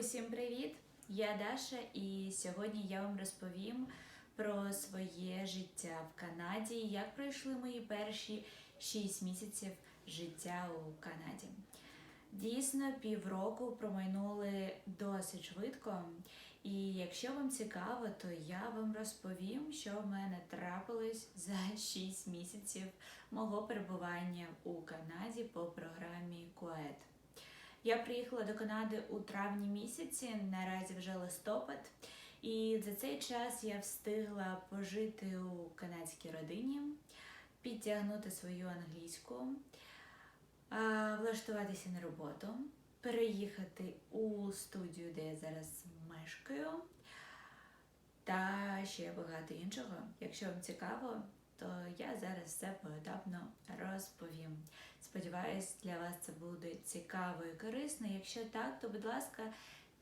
Усім привіт! Я Даша, і сьогодні я вам розповім про своє життя в Канаді, як пройшли мої перші 6 місяців життя у Канаді. Дійсно, півроку промайнули досить швидко. І якщо вам цікаво, то я вам розповім, що в мене трапилось за 6 місяців мого перебування у Канаді по програмі КУЕД. Я приїхала до Канади у травні місяці, наразі вже листопад, і за цей час я встигла пожити у канадській родині, підтягнути свою англійську, влаштуватися на роботу, переїхати у студію, де я зараз мешкаю, та ще багато іншого. Якщо вам цікаво, то я зараз все поетапно розповім. Сподіваюсь, для вас це буде цікаво і корисно. Якщо так, то будь ласка,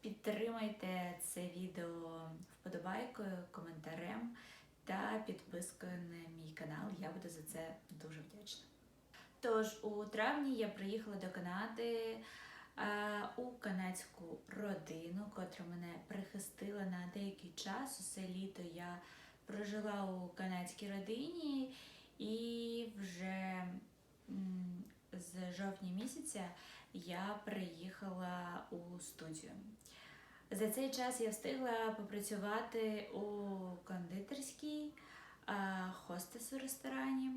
підтримайте це відео вподобайкою, коментарем та підпискою на мій канал. Я буду за це дуже вдячна. Тож у травні я приїхала до Канади у канадську родину, котра мене прихистила на деякий час. Усе літо я прожила у канадській родині і вже з жовтня місяця я приїхала у студію. За цей час я встигла попрацювати у кондитерській, хостес у ресторані.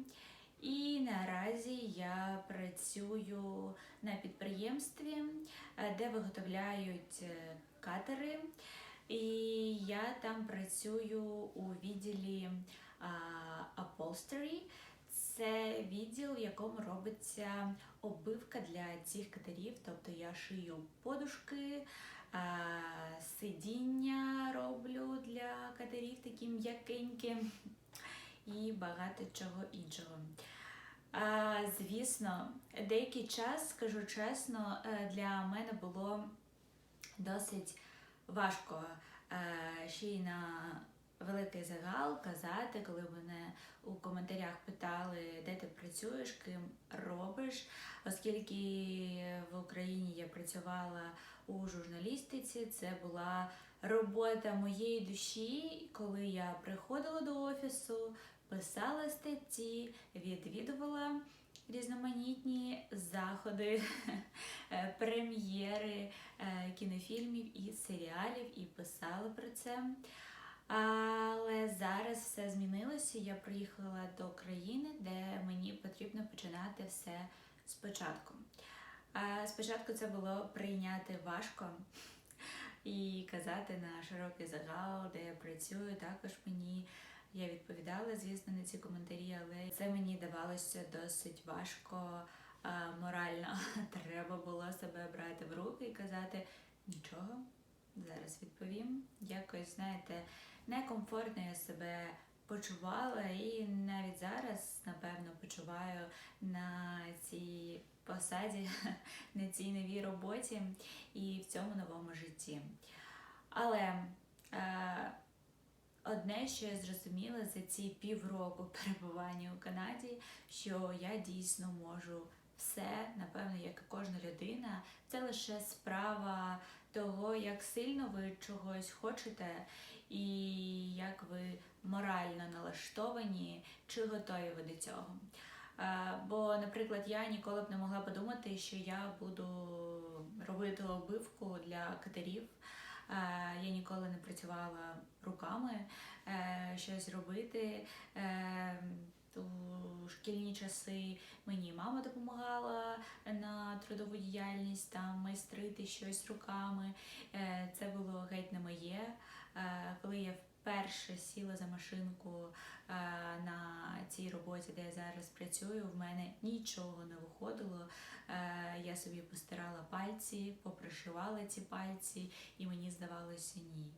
І наразі я працюю на підприємстві, де виготовляють е, катери. І я там працюю у відділі upholstery. Це відділ, в якому робиться обивка для цих катерів. Тобто я шию подушки, сидіння роблю для катерів такі м'якенькі і багато чого іншого. Звісно, деякий час, скажу чесно, е, для мене було досить важко е, ще й на великий загал казати, коли мене у коментарях питали, де ти працюєш, ким робиш, оскільки в Україні я працювала у журналістиці, це була робота моєї душі, коли я приходила до офісу, писала статті, відвідувала різноманітні заходи, е, прем'єри е, кінофільмів і серіалів, і писала про це. Але зараз все змінилося. Я приїхала до країни, де мені потрібно починати все спочатку. Спочатку це було прийняти важко і казати на широкий загал, де я працюю. Також мені я відповідала, звісно, на ці коментарі, але це мені давалося досить важко морально. Треба було себе брати в руки і казати нічого. Зараз відповім. Якось, знаєте, некомфортно я себе почувала, і навіть зараз, напевно, почуваю на цій посаді, на цій новій роботі і в цьому новому житті. Але е, одне, що я зрозуміла за ці півроку перебування у Канаді, що я дійсно можу все, напевно, як і кожна людина, це лише справа того, як сильно ви чогось хочете, і як ви морально налаштовані, чи готові ви до цього. Е, Бо, наприклад, я ніколи б не могла подумати, що я буду робити обивку для катерів. Е, Я ніколи не працювала руками е, щось робити. Е, У шкільні часи мені мама допомагала на трудову діяльність, там майстрити щось руками. Е, Це було геть не моє. Е, Коли я вперше сіла за машинку е, на цій роботі, де я зараз працюю, в мене нічого не виходило. Е, Я собі постирала пальці, попришивала ці пальці, і мені здавалося ні.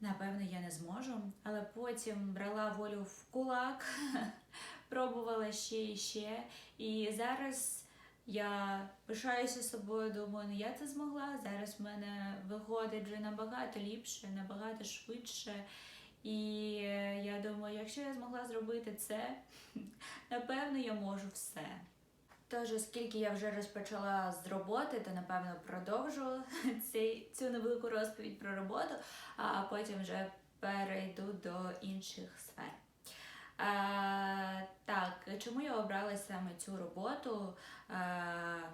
Напевно, я не зможу, але потім брала волю в кулак, пробувала ще і ще. І зараз я пишаюся собою, думаю, ну я це змогла. Зараз в мене виходить вже набагато ліпше, набагато швидше. І я думаю, якщо я змогла зробити це, напевно, я можу все. Тож, оскільки я вже розпочала з роботи, то напевно продовжу цей, цю невелику розповідь про роботу, а потім вже перейду до інших сфер. Е, так, чому я обрала саме цю роботу е,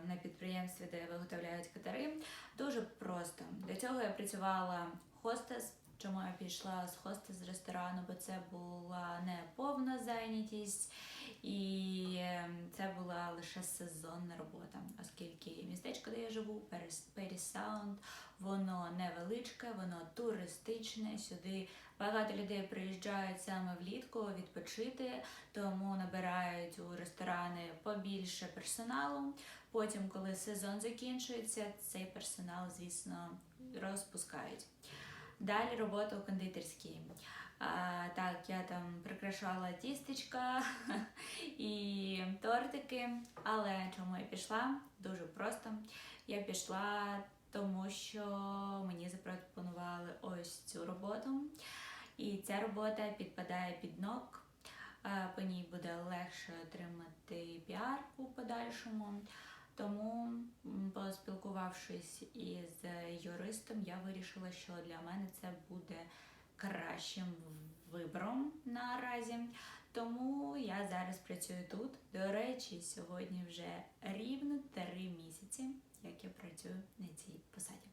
на підприємстві, де виготовляють катери? Дуже просто. До цього я працювала хостес. Чому я пішла з хостес з ресторану? Бо це була не повна зайнятість, і е, це була лише сезонна робота, оскільки містечко, де я живу, Перісаунд, воно невеличке, воно туристичне. Сюди багато людей приїжджають саме влітку відпочити, тому набирають у ресторани побільше персоналу. Потім, коли сезон закінчується, цей персонал, звісно, розпускають. Далі робота у кондитерській. А, так, я там прикрашала тістечка і тортики. Але чому я пішла? Дуже просто. Я пішла, тому що мені запропонували ось цю роботу. І ця робота підпадає під ног. По ній буде легше отримати піар у подальшому. Тому, поспілкувавшись із юристом, я вирішила, що для мене це буде кращим вибором наразі. Тому я зараз працюю тут. До речі, сьогодні вже рівно три місяці, як я працюю на цій посаді.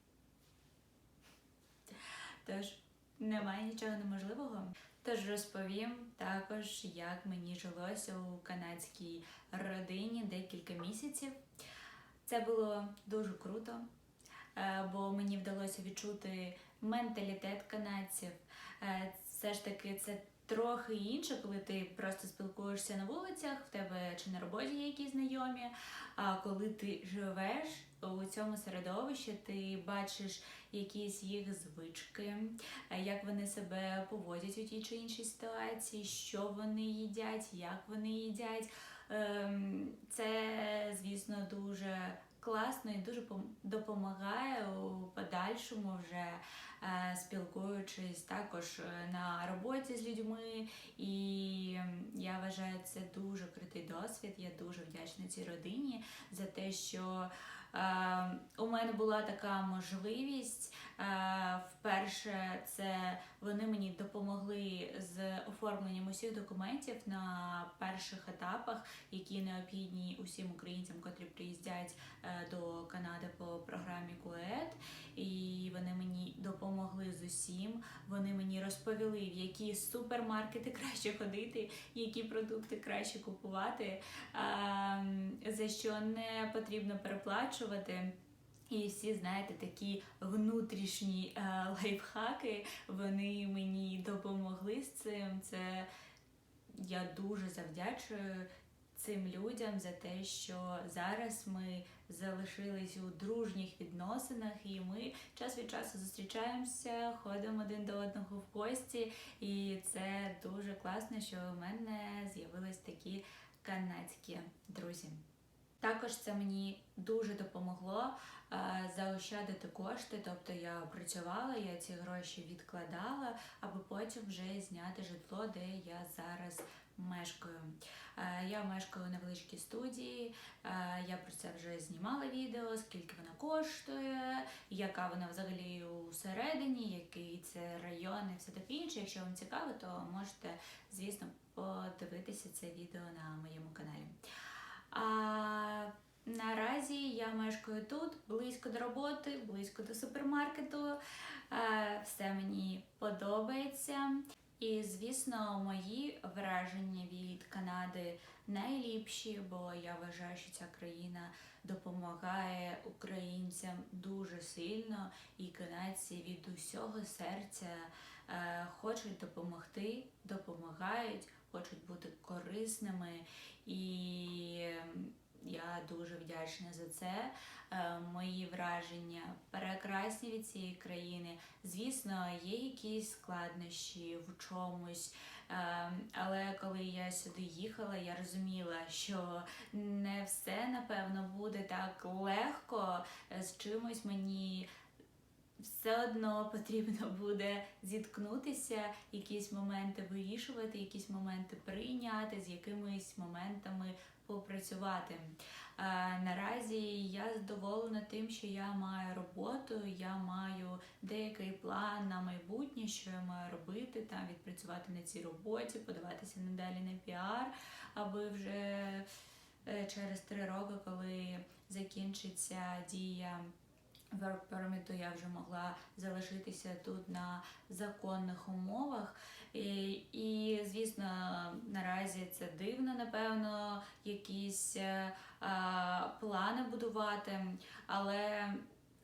Тож, немає нічого неможливого. Тож розповім також, як мені жилося у канадській родині декілька місяців. Це було дуже круто, бо мені вдалося відчути менталітет канадців. Все ж таки, це трохи інше, коли ти просто спілкуєшся на вулицях, в тебе чи на роботі є якісь знайомі. А коли ти живеш у цьому середовищі, ти бачиш якісь їх звички, як вони себе поводять у тій чи іншій ситуації, що вони їдять, як вони їдять. Це, звісно, класно і дуже допомагає у подальшому вже спілкуючись також на роботі з людьми. І я вважаю це дуже крутий досвід. Я дуже вдячна цій родині за те, що у мене була така можливість. Вперше це вони мені допомогли з оформленням усіх документів на перших етапах, які необхідні усім українцям, котрі приїздять е, до Канади по програмі КУЕТ. І вони мені допомогли з усім. Вони мені розповіли, в які супермаркети краще ходити, які продукти краще купувати, за що не потрібно переплачувати. І всі, знаєте, такі внутрішні е, лайфхаки, вони мені допомогли з цим. Це я дуже завдячую цим людям за те, що зараз ми залишились у дружніх відносинах, і ми час від часу зустрічаємося, ходимо один до одного в гості. І це дуже класно, що у мене з'явились такі канадські друзі. Також це мені дуже допомогло е, заощадити кошти, тобто я працювала, я ці гроші відкладала, аби потім вже зняти житло, де я зараз мешкаю. Е, я мешкаю у невеличкій студії, е, я про це вже знімала відео, скільки вона коштує, яка вона взагалі усередині, який це район і все таке інше. Якщо вам цікаво, то можете, звісно, подивитися це відео на моєму каналі. А Наразі я мешкаю тут, близько до роботи, близько до супермаркету. Все мені подобається. І, звісно, мої враження від Канади найліпші, бо я вважаю, що ця країна допомагає українцям дуже сильно, і канадці від усього серця е, хочуть допомогти, допомагають, хочуть бути корисними і. Я дуже вдячна за це. Е, мої враження прекрасні від цієї країни. Звісно, є якісь складнощі в чомусь. Е, але коли я сюди їхала, я розуміла, що не все напевно буде так легко з чимось мені. Все одно потрібно буде зіткнутися, якісь моменти вирішувати, якісь моменти прийняти, з якимись моментами попрацювати. Наразі я задоволена тим, що я маю роботу, я маю деякий план на майбутнє, що я маю робити, там відпрацювати на цій роботі, подаватися надалі на піар, аби вже е, через три роки, коли закінчиться дія permit, то я вже могла залишитися тут на законних умовах. І, і звісно, наразі це дивно, напевно, якісь е, а, плани будувати, але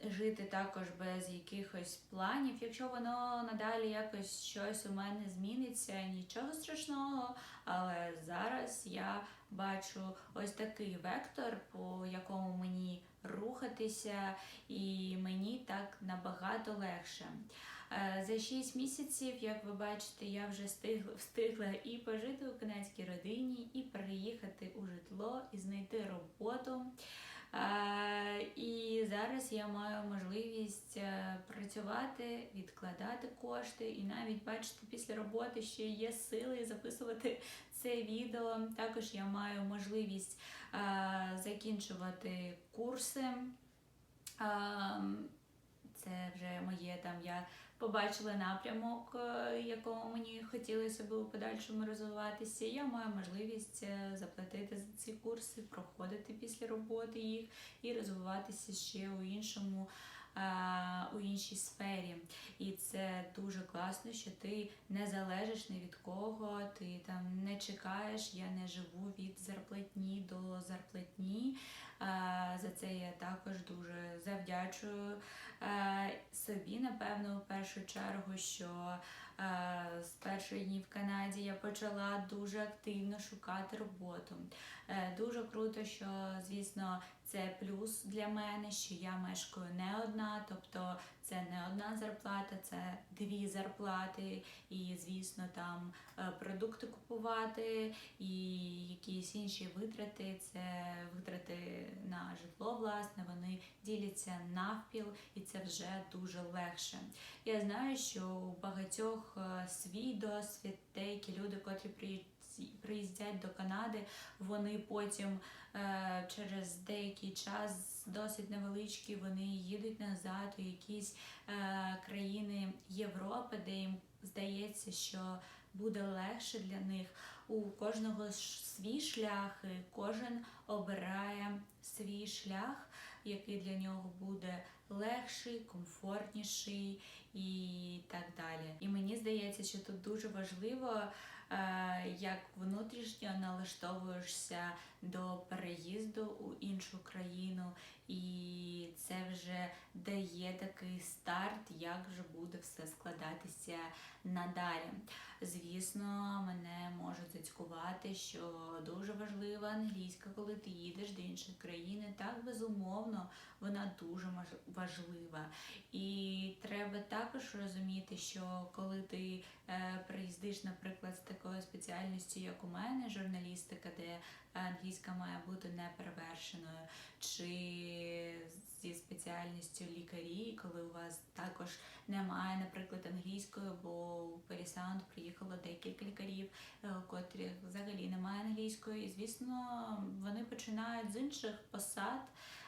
жити також без якихось планів. Якщо воно надалі якось щось у мене зміниться, нічого страшного. Але зараз я бачу ось такий вектор, по якому мені рухатися, і мені так набагато легше. Е, За 6 місяців, як ви бачите, я вже встигла, встигла і пожити у канадській родині, і переїхати у житло, і знайти роботу. Е, І зараз я маю можливість е, працювати, відкладати кошти, і навіть бачите, після роботи ще є сили записувати це відео. Також я маю можливість е, закінчувати курси. Це вже моє там. Я побачила напрямок, якого мені хотілося б у подальшому розвиватися. Я маю можливість е, заплатити за ці курси, проходити після роботи їх і розвиватися ще у іншому. У іншій сфері, і це дуже класно, що ти не залежиш ні від кого, ти там не чекаєш. Я не живу від зарплатні до зарплатні. За це я також дуже завдячую собі, напевно, в першу чергу, що з перших днів в Канаді я почала дуже активно шукати роботу. Е, Дуже круто, що, звісно, це плюс для мене, що я мешкаю не одна, тобто це не одна зарплата, це дві зарплати, і, звісно, там е, продукти купувати і якісь інші витрати. Це витрати на житло, власне, вони діляться навпіл, і це вже дуже легше. Я знаю, що у багатьох е, свій досвід, деякі люди, котрі приїжджають. Приїздять до Канади, вони потім е, через деякий час досить невеличкі, вони їдуть назад у якісь е, країни Європи, де їм здається, що буде легше для них. У кожного свій шлях, і кожен обирає свій шлях, який для нього буде легший, комфортніший і так далі. І мені здається, що тут дуже важливо, як внутрішньо налаштовуєшся до переїзду у іншу країну, і це вже дає такий старт, як же буде все складатися надалі. Звісно, мене можуть зацькувати, що дуже важлива англійська, коли ти їдеш до іншої країни. Так, безумовно, вона дуже важлива. І треба також розуміти, що коли ти е, приїздиш, наприклад, з такою спеціальністю, як у мене, журналістика, де англійська має бути неперевершеною, чи зі спеціальністю лікарі, коли у вас також немає, наприклад, англійської, бо у Перісаунд приїхало декілька лікарів, е, у котрих взагалі немає англійської. І звісно, вони починають з інших посад.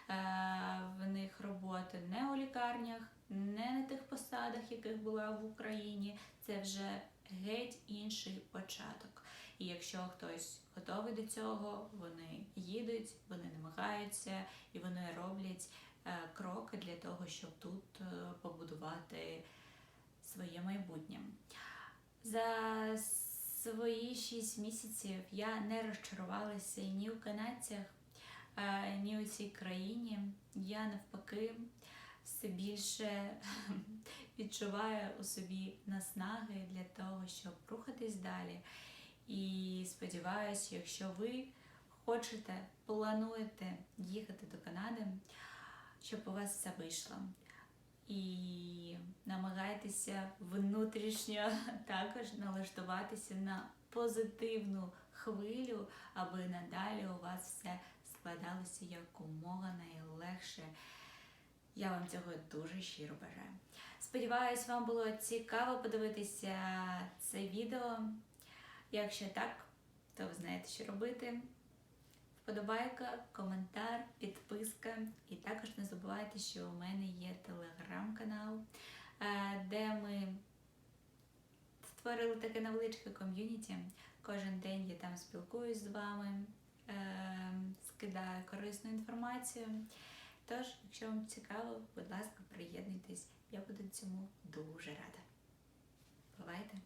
Е, В них роботи не у лікарнях, не на тих посадах, яких була в Україні. Це вже геть інший початок. І якщо хтось готовий до цього, вони їдуть, вони намагаються і вони роблять е, кроки для того, щоб тут е, побудувати своє майбутнє. За свої шість місяців я не розчарувалася ні у канадцях, е, ні у цій країні. Я навпаки все більше відчуваю у собі наснаги для того, щоб рухатись далі. І сподіваюся, якщо ви хочете, плануєте їхати до Канади, щоб у вас все вийшло. І намагайтеся внутрішньо також налаштуватися на позитивну хвилю, аби надалі у вас все складалося якомога найлегше. Я вам цього дуже щиро бажаю. Сподіваюсь, вам було цікаво подивитися це відео. Якщо так, то ви знаєте, що робити. вподобайка, коментар, підписка. І також не забувайте, що у мене є телеграм-канал, е, де ми створили таке невеличке ком'юніті. Кожен день я там спілкуюсь з вами, е, скидаю корисну інформацію. Тож, якщо вам цікаво, будь ласка, приєднуйтесь. Я буду цьому дуже рада. Бувайте!